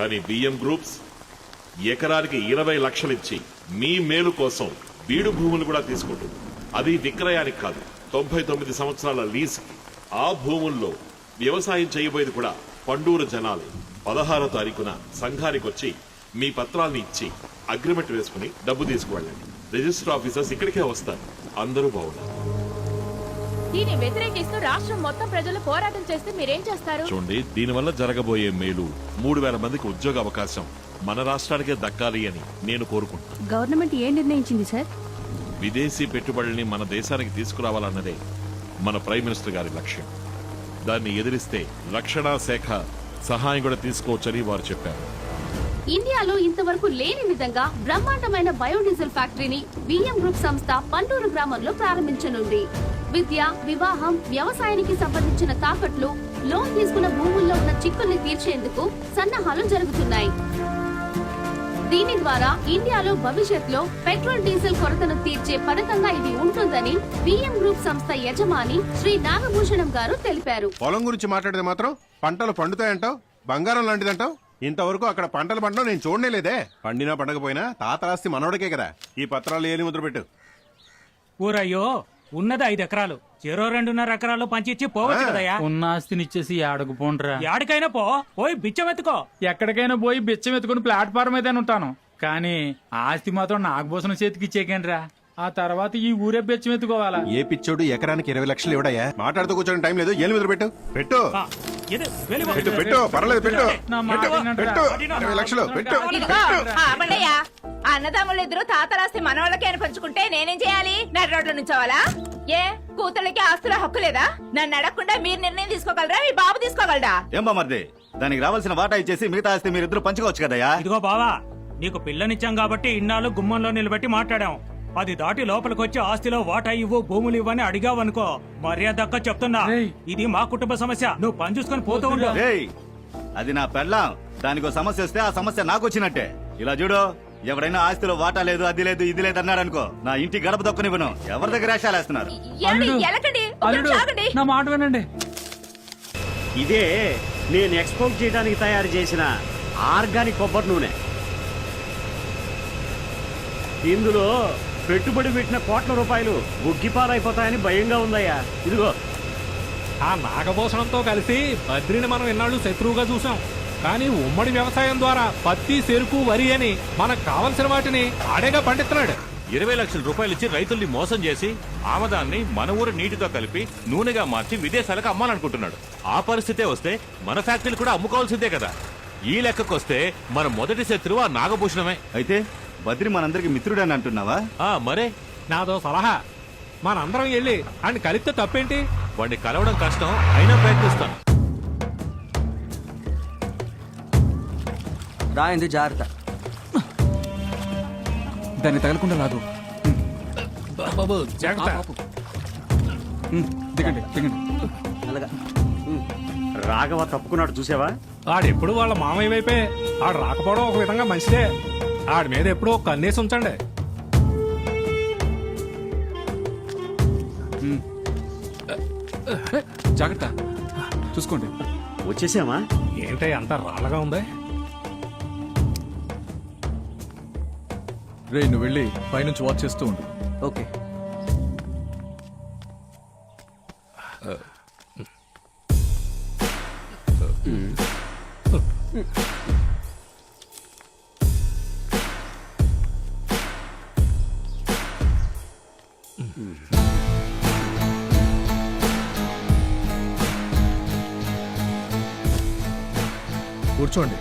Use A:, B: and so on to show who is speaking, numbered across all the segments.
A: కానీ బియ్యం గ్రూప్స్ ఎకరానికి ఇరవై లక్షలిచ్చి మీ మేలు కోసం బీడు భూములు కూడా తీసుకుంటుంది. అది విక్రయానికి కాదు తొంభై తొమ్మిది సంవత్సరాల లీజుకి. ఆ భూముల్లో వ్యవసాయం చేయబోయేది కూడా పండూరు జనాలు. పదహారో తారీఖున సంఘానికి వచ్చి మీ పత్రాల్ని ఇచ్చి అగ్రిమెంట్ వేసుకుని డబ్బు తీసుకువెళ్ళండి. రిజిస్టర్ ఆఫీసర్స్ ఇక్కడికే వస్తారు. అందరూ బాగున్నారు.
B: దీన్ని వ్యతిరేకిస్తూ రాష్ట్రం మొత్తం ప్రజలు పోరాటం చేస్తే మీరేం చేస్తారు?
A: చూడండి దీనివల్ల జరగబోయే మేలు మూడు వేల మందికి ఉద్యోగ అవకాశం. మన రాష్ట్రానికే దక్కాలి అని నేను కోరుకుంటున్నాను
C: గవర్నమెంట్ ఏం నిర్ణయించింది సార్?
A: విదేశీ పెట్టుబడుల్ని మన దేశానికి తీసుకురావాలన్నదే మన ప్రైమ్ మినిస్టర్ గారి లక్ష్యం. దాన్ని ఎదిరిస్తే రక్షణ శాఖ సహాయం కూడా తీసుకోవచ్చని వారు చెప్పారు.
D: ఇండియాలో ఇంతవరకు లేని విధంగా బ్రహ్మాండమైన బయోడీజిల్ ఫ్యాక్టరీని బిఎం గ్రూప్ సంస్థ పండూరు గ్రామంలో ప్రారంభించనుంది. విద్య వివాహం వ్యవసాయానికి సంబంధించిన తాకట్లు లోన్ తీసుకున్న భూముల్లో ఉన్న చిక్కుల్ని తీర్చేందుకు సన్నాహాలు జరుగుతున్నాయి. దీని ద్వారా ఇండియాలో భవిష్యత్తులో పెట్రోల్ డీజిల్ కొరతను తీర్చే పథకంగా ఇది ఉంటుందని బిఎం గ్రూప్ సంస్థ యజమాని శ్రీ నాగభూషణం గారు తెలిపారు.
E: పొలం గురించి మాట్లాడితే మాత్రం పంటలు పండుతాయంటావు? బంగారం లాంటిదంటావు? ఇంతవరకు అక్కడ పంటలు పండడం నేను చూడనే లేదే. పండినా పండకపోయినా తాత ఆస్తి మనవడికే కదా. ఈ పత్రాలు ఏలి ముద్ర పెట్టు.
F: ఊరయ్యో ఉన్నది ఐదు ఎకరాలు. చెరో రెండున్నర ఎకరాలు పంచిచ్చి పోవచ్చు కదయ్యా.
G: ఉన్న ఆస్తిని ఇచ్చేసి ఆడకు పోండ్రా.
F: యాడికైనా పో. పోయి బిచ్చమెత్తుకో
G: ఎక్కడికైనా పోయి బిచ్చం ఎత్తుకుని ప్లాట్ఫారం అయితే ఉంటాను. కానీ ఆస్తి మాత్రం నాగభూషణ చేతికి ఇచ్చేకండ్రా? ఆ తర్వాత ఈ ఊరే బిచ్చం ఎత్తుకోవాలా
E: ఏ పిచ్చోడు ఎకరానికి ఇరవై లక్షలు ఇవ్వడయ్యా? మాట్లాడుతూ కూర్చొని టైం లేదు. ఏలి పెట్టు? పెట్టు.
F: వెళ్ళిపో.
E: పెట్టు పెట్టు పర్లేదు పెట్టు.
G: నా మాట
E: పెట్టు
G: వినండిరా.
E: పెట్టు. ఇరవై లక్షలు పెట్టు.
B: ఇదిగో అన్నదమ్ములు ఇద్దరు తాతరాస్తి మనవాళ్ళకి అని పంచుకుంటే నేనేం చేయాలి? నడి రోడ్ల నుంచోవాలా ఏ? కూతుళ్ళకి ఆస్తుల హక్కు లేదా? నన్ను అడగకుండా మీరు నిర్ణయం తీసుకోగలరా? మీ బాబు తీసుకోగలరా
H: ఏం బామర్ది? దానికి రావాల్సిన వాటా ఇచ్చేసి మిగతా ఆస్తి మీరిద్దరు పంచుకోవచ్చు కదయ్యా?
F: ఇదిగో బావా నీకు పిల్లనిచ్చాం కాబట్టి ఇన్నాళ్ళు గుమ్మంలో నిలబెట్టి మాట్లాడాం. అది దాటి లోపలికి వచ్చి ఆస్తిలో వాటా ఇవ్వు భూములు ఇవ్వని అడిగావనుకో మర్యాద దక్క చెప్తున్నా. ఇది మా కుటుంబ సమస్య. నువ్వు పని చూసుకొని పోతూ ఉండు.
H: ఏయ్ అది నా పెళ్ళాం. దానికి ఒక సమస్య వస్తే ఆ సమస్య నాకు వచ్చినట్టే. ఇలా చూడు. ఎవరైనా ఆస్తిలో వాటా లేదు అది లేదు ఇది లేదు అన్నాడు అనుకో నా ఇంటి గడప దొక్కనివ్వను ఎవరి దగ్గర వేషాలేస్తున్నారు
B: ఏమండి,
G: అల్లుడు,
B: ఎలకండి ఒక
G: అల్లుడు
B: నిమిషం ఆగండి.
G: నా మాట వినండి.
I: ఇదే నేను ఎక్స్పోర్ట్ చేయడానికి తయారు చేసిన ఆర్గానిక్ కొబ్బరి నూనె. ఇందులో పెట్టుబడి పెట్టిన కోట్ల రూపాయలు బుగ్గిపాలైపోతాయని భయంగా ఉందయ్యా. ఇదిగో.
J: ఆ నాగభూషణంతో కలిసి బద్రిని మనం ఎన్నాళ్ళు శత్రువుగా చూసాం కానీ ఉమ్మడి వ్యవసాయం ద్వారా పత్తి చెరుకు వరి అని మనకు కావలసిన వాటిని ఆడేగా పండిస్తున్నాడు.
K: ఇరవై లక్షల రూపాయలు ఇచ్చి రైతుల్ని మోసం చేసి ఆమదాన్ని మన ఊరు నీటితో కలిపి నూనెగా మార్చి విదేశాలకు అమ్మాలనుకుంటున్నాడు. ఆ పరిస్థితే వస్తే మన ఫ్యాక్టరీలు కూడా అమ్ముకోవాల్సిందే కదా. ఈ లెక్కకొస్తే మన మొదటి శత్రువు ఆ నాగభూషణమే.
H: అయితే బద్రి మనందరికి మిత్రుడని అంటున్నావా?
K: ఆ మరే.
J: నాదో సలహా. మనందరం వెళ్ళి ఆయన కలిస్తే తప్పేంటి?
K: వాడిని కలవడం కష్టం అయినా ప్రయత్నిస్తాను.
G: రాయింది జాగ్రత్త. దాన్ని తగలకుండా లాగు
J: బాబు జాగ్రత్త.
G: దిగండి దిగండి.
I: రాఘవ తప్పుకున్నాడు చూసావా?
J: ఆడెప్పుడు వాళ్ళ మామయ్య వైపే ఆడు రాకపోవడం ఒక విధంగా మంచిదే. ఆడి మీద ఎప్పుడో ఒక కన్నేసి ఉంచండి.
G: జాగ్రత్త. చూసుకోండి.
I: వచ్చేసామా
J: ఏంటో అంత రాళ్ళగా ఉంది?
G: రే నువ్వు వెళ్ళి పైనుంచి వాచ్ చేస్తూ ఉండు.
I: ఓకే.
E: కూర్చోండి.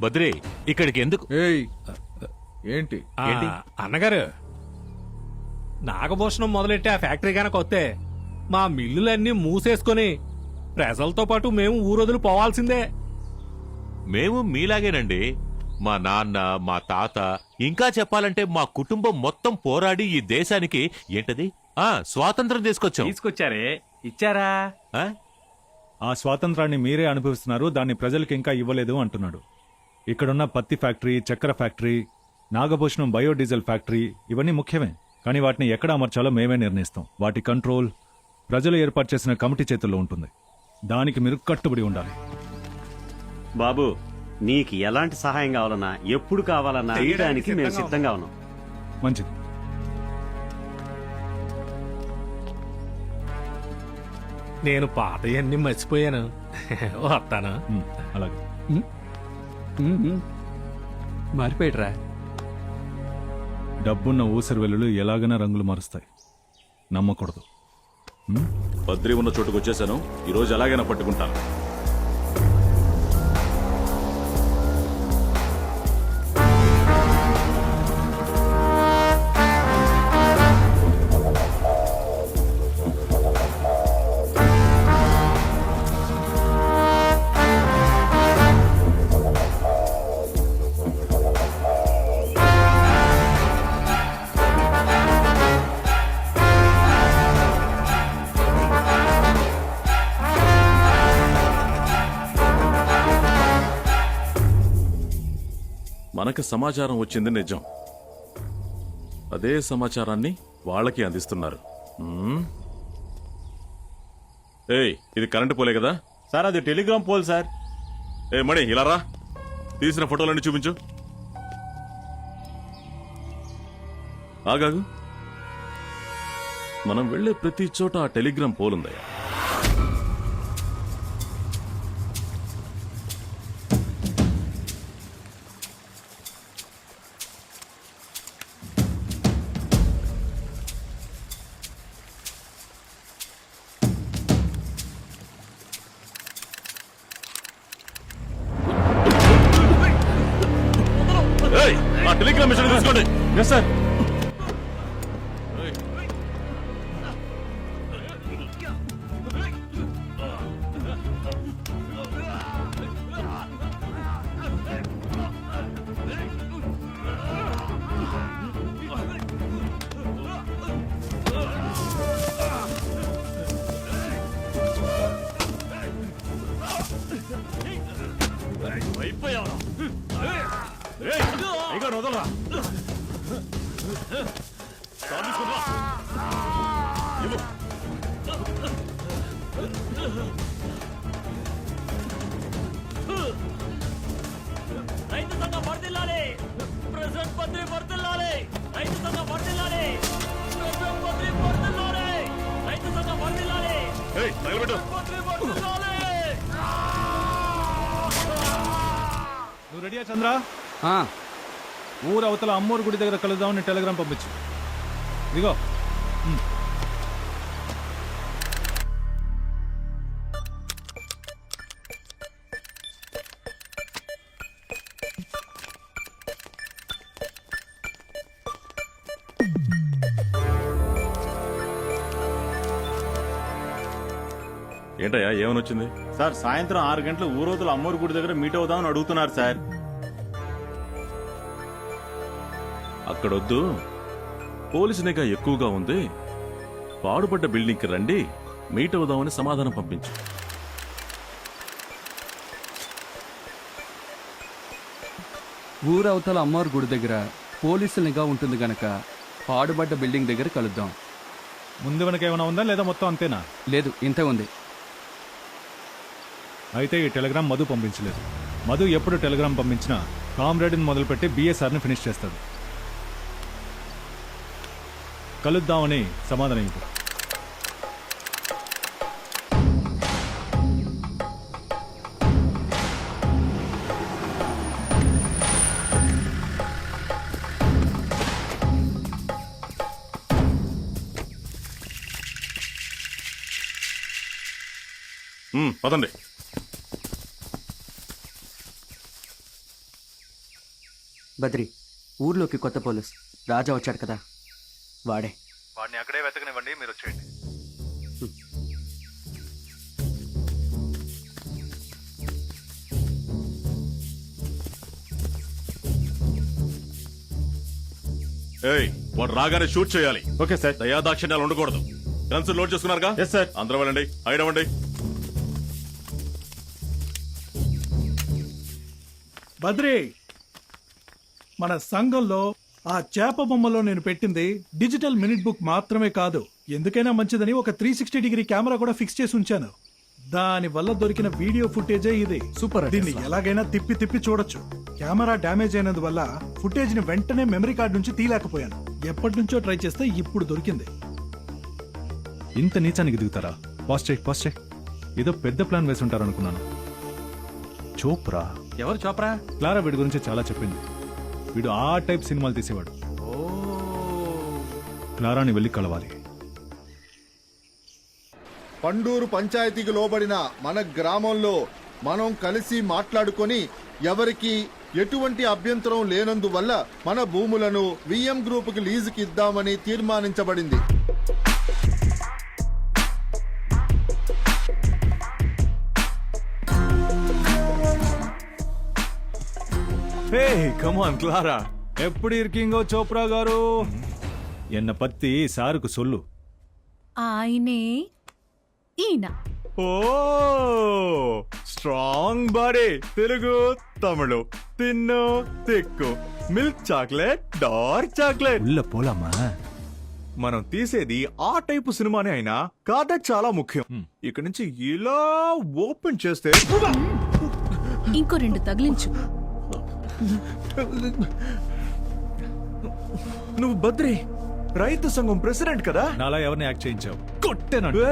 K: బద్రి ఇక్కడికి ఎందుకు
E: ఏయ్ ఏంటి?
J: ఆ? అన్నగారు నాగభూషణం మొదలెట్టి ఆ ఫ్యాక్టరీ కనుక వస్తే మా మిల్లులన్నీ మూసేసుకొని ప్రజలతో పాటు మేము ఊరొదులు పోవాల్సిందే.
K: మేము మీలాగేనండి. మా నాన్న మా తాత ఇంకా చెప్పాలంటే మా కుటుంబం మొత్తం పోరాడి ఈ దేశానికి ఏంటది? ఆ స్వాతంత్రం తీసుకొచ్చాం.
F: తీసుకొచ్చారే? ఇచ్చారా?
K: ఆ?
L: ఆ స్వాతంత్రాన్ని మీరే అనుభవిస్తున్నారు దాన్ని ప్రజలకు ఇంకా ఇవ్వలేదు అంటున్నాడు. ఇక్కడున్న పత్తి ఫ్యాక్టరీ చక్కెర ఫ్యాక్టరీ నాగభూషణం బయోడీజిల్ ఫ్యాక్టరీ ఇవన్నీ ముఖ్యమే. కానీ వాటిని ఎక్కడ అమర్చాలో మేమే నిర్ణయిస్తాం. వాటి కంట్రోల్ ప్రజలు ఏర్పాటు చేసిన కమిటీ చేతుల్లో ఉంటుంది. దానికి మీరు కట్టుబడి ఉండాలి.
I: బాబు నీకు ఎలాంటి సహాయం కావాలన్నా ఎప్పుడు కావాలన్నా చేయడానికి మేము సిద్ధంగా ఉన్నాం.
L: మంచిది.
J: నేను పాతయన్ని మర్చిపోయాను. వస్తాను
L: అలాగే.
C: మారిపోయాడురా
L: డబ్బున్న ఊసరి వెల్లులు ఎలాగైనా రంగులు మారుస్తాయి. నమ్మకూడదు.
D: బద్రి ఉన్న చోటుకు వచ్చేసాను ఈ రోజు ఎలాగైనా పట్టుకుంటాను. మనకు సమాచారం వచ్చింది నిజం. అదే సమాచారాన్ని వాళ్ళకి అందిస్తున్నారు. ఏయ్ ఇది కరెంటు పోలే కదా?
K: సార్ అది టెలిగ్రామ్ పోల్ సార్.
D: ఏ మణి ఇలా రా. తీసిన ఫోటోలన్నీ చూపించు. ఆగాగు. మనం వెళ్ళే ప్రతి చోట ఆ టెలిగ్రామ్ పోలుందయ్యా టెలిగ్రామ్ మిషన్ తీసుకోండి.
K: ఎస్ సార్
D: ఏయ్, తగలబెట్టు.
L: నువ్వు రెడీయా చంద్ర? ఊరు అవతల అమ్మోరు గుడి దగ్గర కలుద్దామని టెలిగ్రామ్ పంపించు. ఇదిగో.
D: ఏంటయ్యా ఏమని వచ్చింది
K: సార్ సాయంత్రం ఆరు గంటల ఊరోతుల అమ్మోరు గుడి దగ్గర మీట్ అవుదామని అడుగుతున్నారు సార్.
D: అక్కడొద్దు. పోలీసు నిఘా ఎక్కువగా ఉంది. పాడుపడ్డ బిల్డింగ్కి రండి. మీట్ అవుదామని సమాధానం పంపించు.
C: ఊరవతల అమ్మవారి గుడి దగ్గర పోలీసుల నిఘా ఉంటుంది గనక పాడుబడ్డ బిల్డింగ్ దగ్గర కలుద్దాం.
L: ముందు వెనక ఏమైనా ఉందా లేదా మొత్తం అంతేనా?
C: లేదు ఇంతే ఉంది.
L: అయితే ఈ టెలిగ్రామ్ మధు పంపించలేదు. మధు ఎప్పుడు టెలిగ్రామ్ పంపించినా కామ్రేడ్ని మొదలుపెట్టి బిఎస్ఆర్ని ఫినిష్ చేస్తాడు. కలుద్దామని సమాధానం
D: పదండి.
C: బద్రి ఊర్లోకి కొత్త పోలీస్. రాజా వచ్చాడు కదా. వాడే.
L: వాడిని అక్కడే వెతకనివ్వండి మీరు వచ్చేయండి.
D: ఏయ్ వాడు రాగానే షూట్ చేయాలి.
K: Okay sir.
D: దయాదాక్షిణ్యాలు ఉండకూడదు. గన్స్ లోడ్ చేసుకున్నారుగా?
K: ఎస్ సార్
D: అందరూ వెళ్ళండి ఐడవండి
M: బద్రి! మన సంఘంలో ఆ చేప బొమ్మలో నేను పెట్టింది డిజిటల్ మినిట్ బుక్ మాత్రమే కాదు. ఎందుకైనా మంచిదని ఒక త్రీ సిక్స్టీ డిగ్రీ కెమెరా కూడా ఫిక్స్ చేసి ఉంచాను. దాని వల్ల దొరికిన వీడియో ఫుటేజే ఇది.
C: సూపర్
M: దీన్ని ఎలాగైనా తిప్పి తిప్పి చూడొచ్చు. కెమెరా డ్యామేజ్ అయినందువల్ల ఫుటేజ్ని వెంటనే మెమరీ కార్డ్ నుంచి తీయలేకపోయాను. ఎప్పటి నుంచో ట్రై చేస్తే ఇప్పుడు దొరికింది.
L: ఇంత నీచానికి దిగుతారా? పాస్ చేయి పాస్ చేయి. ఏదో పెద్ద ప్లాన్ వేసి ఉంటారు అనుకున్నాను చోప్రా.
C: ఎవరు చోప్రా?
L: క్లారా వీడి గురించి చాలా చెప్పింది. వీడు ఆ టైప్ సినిమాలు తీసేవాడు. క్లారాని వెళ్ళి కలవాలి.
N: పండూరు పంచాయతీకి లోబడిన మన గ్రామంలో మనం కలిసి మాట్లాడుకొని ఎవరికి ఎటువంటి అభ్యంతరం లేనందువల్ల మన భూములను విఎం గ్రూపుకి లీజుకి ఇద్దామని తీర్మానించబడింది.
L: హే కమాన్ క్లారా ఎప్పుడు இருக்கீங்கோ చోప్రా గారు ఎన్న పత్తి సారుకు సొల్లు
B: ఆయనే ఈయన
L: ఓ స్ట్రాంగ్ బాడీ తెలుగు తమిళు తిన్ను తిక్కు మిల్క్ చాక్లెట్ డార్క్ చాక్లెట్ ఉల్ల పోలమ్మా మనం తీసేది ఆ టైపు సినిమానే అయినా కథ చాలా ముఖ్యం ఇక్కడ నుంచి ఇలా ఓపెన్ చేస్తే
B: ఇంకో రెండు తగిలించు
L: నువ్వు బద్రి రైతు సంఘం ప్రెసిడెంట్ కదా నాలా ఎవరిని యాక్ట్ చేయించావు కొట్టేనండి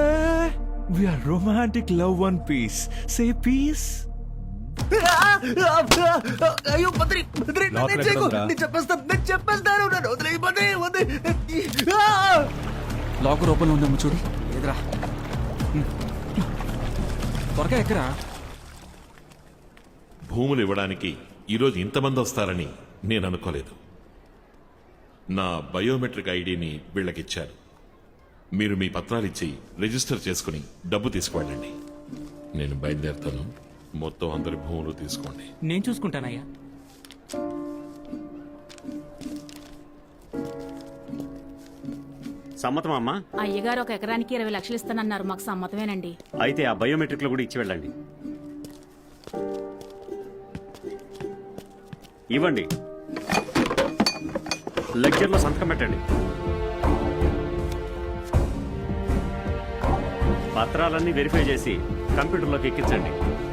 L: ఆర్ రొమాంటిక్ లవ్ వన్ పీస్ సే పీస్
N: అయ్యో బద్రి బద్రి
L: లోపల ఎక్కడ
N: చేయకు.
L: ఉందిరా?
N: నేను చెప్పేస్తాను నేను చెప్పేస్తాను నన్ను వదిలేయ్, బద్రి, వద్దు. ఆ!
C: లాకర్ ఓపెన్ ఉందేమో చూడు ఎదురా త్వరగా ఎక్కరా
A: భూములు ఇవ్వడానికి ఈరోజు ఇంతమంది వస్తారని నేను అనుకోలేదు. నా బయోమెట్రిక్ ఐడిని వీళ్ళకిచ్చారు. మీరు మీ పత్రాలు ఇచ్చి రిజిస్టర్ చేసుకుని డబ్బు తీసుకువెళ్ళండి. నేను బయలుదేరుతాను. మొత్తం అందరి భూములు తీసుకోండి.
F: నేను చూసుకుంటానయ్యా.
I: సమ్మతం అమ్మా?
B: అయ్యగారు ఒక ఎకరానికి ఇరవై లక్షలు ఇస్తానన్నారు. మాకు సమ్మతమేనండి.
I: అయితే ఆ బయోమెట్రిక్లు కూడా ఇచ్చి వెళ్ళండి. ఇవ్వండి. లెక్చర్లో సంతకం పెట్టండి. పత్రాలన్నీ వెరిఫై చేసి కంప్యూటర్లోకి ఎక్కించండి.